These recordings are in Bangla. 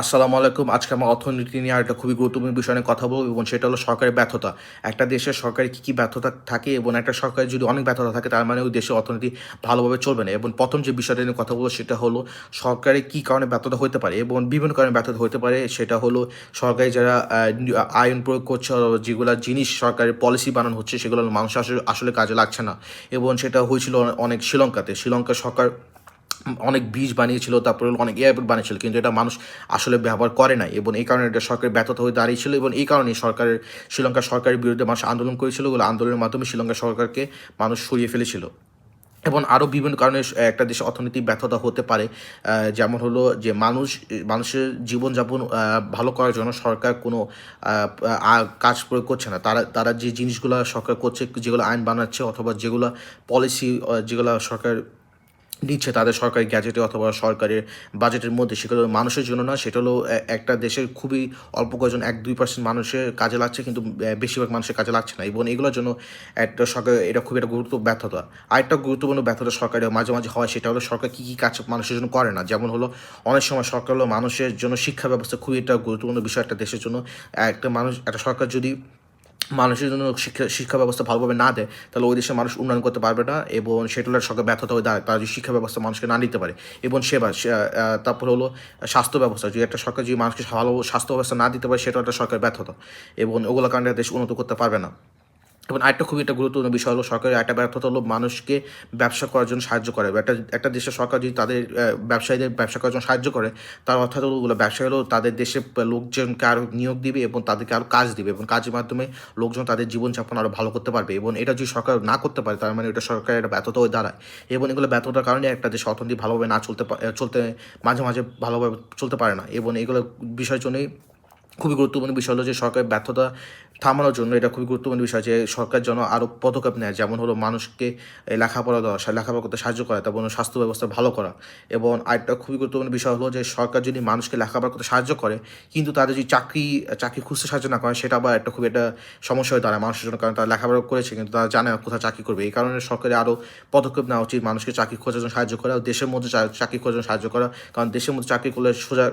আসসালামু আলাইকুম। আজকে আমার অর্থনীতি নিয়ে একটা খুবই গুরুত্বপূর্ণ বিষয় নিয়ে কথা বলব এবং সেটা হলো সরকারের ব্যর্থতা। একটা দেশের সরকারের কী কী ব্যর্থতা থাকে এবং একটা সরকারের যদি অনেক ব্যর্থতা থাকে, তার মানে ওই দেশের অর্থনীতি ভালোভাবে চলবে না। এবং প্রথম যে বিষয়টা নিয়ে কথা বলব সেটা হলো সরকারের কী কারণে ব্যর্থতা হতে পারে এবং বিভিন্ন কারণে ব্যর্থতা হতে পারে। সেটা হলো সরকারি যারা আইন প্রয়োগ করছে যেগুলো জিনিস সরকারের পলিসি বানানো হচ্ছে, সেগুলো মানুষ আসলে আসলে কাজে লাগছে না। এবং সেটা হয়েছিল অনেক শ্রীলঙ্কাতে। শ্রীলঙ্কা সরকার অনেক ব্রিজ বানিয়েছিল, তারপরে অনেক এয়ারপোর্ট বানিয়েছিল, কিন্তু এটা মানুষ আসলে ব্যবহার করে নাই এবং এই কারণে এটা সরকারের ব্যর্থতা হয়ে দাঁড়িয়েছিল এবং এই কারণে সরকারের শ্রীলঙ্কার সরকারের বিরুদ্ধে মানুষ আন্দোলন করেছিল ওগুলো আন্দোলনের মাধ্যমে শ্রীলঙ্কা সরকারকে মানুষ সরিয়ে ফেলেছিল। এবং আরও বিভিন্ন কারণে একটা দেশে অর্থনৈতিক ব্যর্থতা হতে পারে যেমন হলো যে মানুষ, মানুষের জীবনযাপন ভালো করার জন্য সরকার কোনো কাজ প্রয়োগ করছে না। তারা তারা যে জিনিসগুলো সরকার করছে, যেগুলো আইন বানাচ্ছে অথবা যেগুলো পলিসি যেগুলো সরকার দিচ্ছে তাদের সরকারি গ্যাজেটে অথবা সরকারের বাজেটের মধ্যে। সেগুলো মানুষের জন্য না, সেটা হলো একটা দেশের খুবই অল্প কয়েকজন, এক দুই পার্সেন্ট মানুষের কাজে লাগছে, কিন্তু বেশিরভাগ মানুষের কাজে লাগছে না। এবং এগুলোর জন্য একটা সরকার, এটা খুবই একটা গুরুত্ব, ব্যর্থতা। আরেকটা গুরুত্বপূর্ণ ব্যর্থতা সরকারের মাঝে মাঝে হয়, সেটা হলো সরকার কী কী কাজ মানুষের জন্য করে না। যেমন হলো, অনেক সময় সরকার হলো মানুষের জন্য শিক্ষা ব্যবস্থা খুবই একটা গুরুত্বপূর্ণ বিষয় একটা দেশের জন্য। একটা মানুষ, একটা সরকার যদি মানুষের জন্য শিক্ষা শিক্ষা ব্যবস্থা ভালোভাবে না দেয়, তাহলে ওই দেশের মানুষ উন্নয়ন করতে পারবে না এবং সেটার সঙ্গে ব্যর্থতা হয়ে দাঁড়ায়, তারা যদি শিক্ষা ব্যবস্থা মানুষকে না দিতে পারে এবং সেবা তারপরে হলো স্বাস্থ্য ব্যবস্থা, যদি একটা সরকার যদি মানুষকে ভালো স্বাস্থ্য ব্যবস্থা না দিতে পারে, সেটাও একটা সরকার ব্যর্থতা এবং ওগুলো কারণে দেশ উন্নত করতে পারবে না। এবং আরেকটা খুবই একটা গুরুত্বপূর্ণ বিষয় হলো সরকারের একটা ব্যর্থতা হলো মানুষকে ব্যবসা করার জন্য সাহায্য করে। একটা একটা দেশের সরকার যদি তাদের ব্যবসায়ীদের ব্যবসা করার জন্য সাহায্য করে, তার অর্থাৎ ওগুলো ব্যবসায়ী হলো তাদের দেশে লোকজনকে আরও নিয়োগ দিবে এবং তাদেরকে আরও কাজ দিবে এবং কাজের মাধ্যমে লোকজন তাদের জীবনযাপন আরও ভালো করতে পারবে এবং এটা যদি সরকার না করতে পারে, তার মানে এটা সরকারের একটা ব্যর্থতা হয়ে দাঁড়ায়। এবং এগুলো ব্যর্থতার কারণে একটা দেশ অর্থনীতি ভালোভাবে না চলতে চলতে মাঝে মাঝে ভালোভাবে চলতে পারে না। এবং এগুলো বিষয়ের জন্যই খুবই গুরুত্বপূর্ণ বিষয় হলো যে সরকারের ব্যর্থতা থামানোর জন্য এটা খুবই গুরুত্বপূর্ণ বিষয় যে সরকার যেন আরও পদক্ষেপ নেয়, যেমন হলো মানুষকে লেখাপড়া দেওয়া লেখাপড়া করতে সাহায্য করা, তারপর স্বাস্থ্য ব্যবস্থা ভালো করা। এবং আরেকটা খুবই গুরুত্বপূর্ণ বিষয় হলো যে সরকার যদি মানুষকে লেখাপড়া করতে সাহায্য করে, কিন্তু তাদের যদি চাকরি চাকরি খুঁজতে সাহায্য না করে, সেটা আবার একটা খুব একটা সমস্যা হয়ে দাঁড়ায় মানুষের জন্য, কারণ তারা লেখাপড়া করেছে, কিন্তু তারা জানে না কোথায় চাকরি করবে। এই কারণে সরকারের আরও পদক্ষেপ নেওয়া উচিত মানুষকে চাকরি খোঁজার জন্য সাহায্য করা, দেশের মধ্যে চাকরি খোঁজার জন্য সাহায্য করা, কারণ দেশের মধ্যে চাকরি করলে সোজা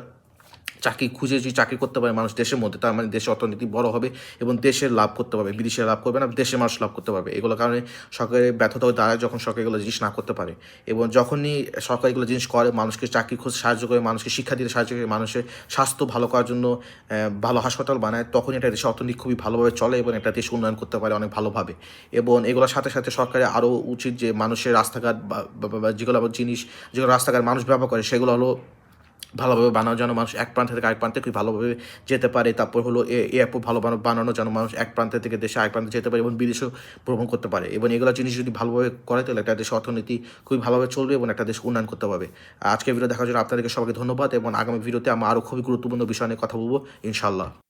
চাকরি খুঁজে যদি চাকরি করতে পারে মানুষ দেশের মধ্যে, তার মানে দেশের অর্থনীতি বড় হবে এবং দেশের লাভ করতে পারবে, বিদেশে লাভ করবে না, দেশের মানুষ লাভ করতে পারবে। এগুলো কারণে সরকারের ব্যর্থতা দাঁড়ায় যখন সরকার এগুলো জিনিস না করতে পারে। এবং যখনই সরকার এগুলো জিনিস করে, মানুষকে চাকরি খুঁজে সাহায্য করে, মানুষকে শিক্ষা দিতে সাহায্য করে, মানুষের স্বাস্থ্য ভালো করার জন্য ভালো হাসপাতাল বানায় তখন এটা দেশের অর্থনীতি খুবই ভালোভাবে চলে এবং একটা দেশ উন্নয়ন করতে পারে অনেক ভালোভাবে। এবং এগুলোর সাথে সাথে সরকারের আরও উচিত যে মানুষের রাস্তাঘাট বা যেগুলো জিনিস, যেগুলো রাস্তাঘাট মানুষ ব্যবহার করে, সেগুলো হলো ভালোভাবে বানানো যেন মানুষ এক প্রান্ত থেকে আরেক প্রান্তে খুব ভালোভাবে যেতে পারে। তারপর হলো এ- অ্যাপও ভালো বানানো- যেন মানুষ এক প্রান্ত থেকে দেশে আরেক প্রান্তে যেতে পারে এবং বিদেশেও ভ্রমণ করতে পারে। এবং এগুলো জিনিস যদি ভালোভাবে করে, তাহলে একটা দেশের অর্থনীতি খুবই ভালোভাবে চলবে এবং একটা দেশ উন্নয়ন করতে পারবে। আজকের ভিডিও দেখার জন্য আপনাদেরকে সবাইকে ধন্যবাদ এবং আগামী ভিডিওতে আমরা আরও খুবই গুরুত্বপূর্ণ বিষয় নিয়ে কথা বলব ইনশাল্লাহ